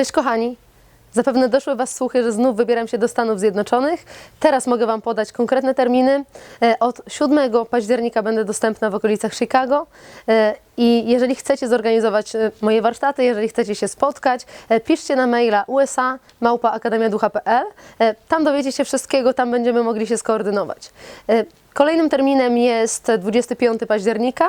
Cześć kochani! Zapewne doszły Was słuchy, że znów wybieram się do Stanów Zjednoczonych. Teraz mogę Wam podać konkretne terminy. E, Od 7 października będę dostępna w okolicach Chicago. E, I jeżeli chcecie zorganizować e, moje warsztaty, jeżeli chcecie się spotkać, piszcie na maila usa. E, Tam dowiecie się wszystkiego, tam będziemy mogli się skoordynować. E, Kolejnym terminem jest 25 października.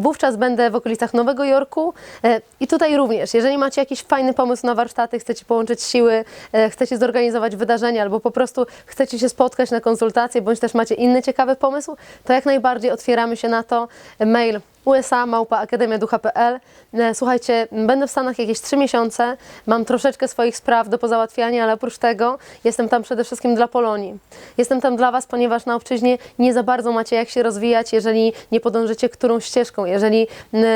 Wówczas będę w okolicach Nowego Jorku. E, I tutaj również, jeżeli macie jakiś fajny pomysł na warsztaty, chcecie połączyć siły, e, chcecie zorganizować wydarzenie albo po prostu chcecie się spotkać na konsultacje, bądź też macie inny ciekawy pomysł, to jak najbardziej otwieramy się na to. Mail USA małpa akademiaducha.pl. E, Słuchajcie, będę w Stanach jakieś 3 miesiące, mam troszeczkę swoich spraw do pozałatwiania, ale oprócz tego jestem tam przede wszystkim dla Polonii. Jestem tam dla Was, ponieważ na obczyźnie nie za bardzo macie jak się rozwijać, jeżeli nie podążycie którą ścieżką, jeżeli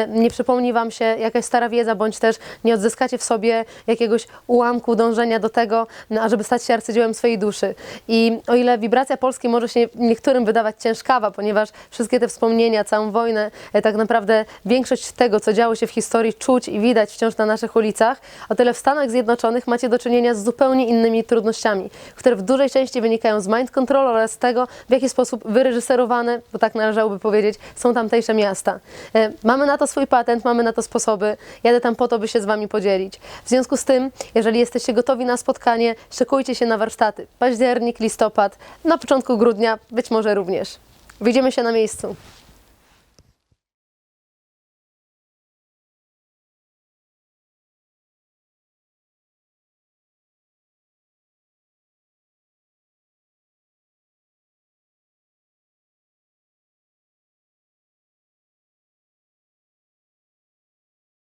nie przypomni Wam się jakaś stara wiedza, bądź też nie odzyskacie w sobie jakiegoś ułamku dążenia do tego, n- ażeby stać się arcydziełem swojej duszy. I o ile wibracja polskiej może się niektórym wydawać ciężkawa, ponieważ wszystkie te wspomnienia, całą wojnę, e, tak naprawdę większość tego, co działo się w historii, czuć i widać wciąż na naszych ulicach, o tyle w Stanach Zjednoczonych macie do czynienia z zupełnie innymi trudnościami, które w dużej części wynikają z mind control oraz z tego, w jaki sposób wyreżyserowane, bo tak należałoby powiedzieć, są tamtejsze miasta. E, Mamy na to swój patent, mamy na to sposoby. Jadę tam po to, by się z Wami podzielić. W związku z tym, jeżeli jesteście gotowi na spotkanie, szykujcie się na warsztaty. Październik, listopad, na początku grudnia, być może również. Widzimy się na miejscu.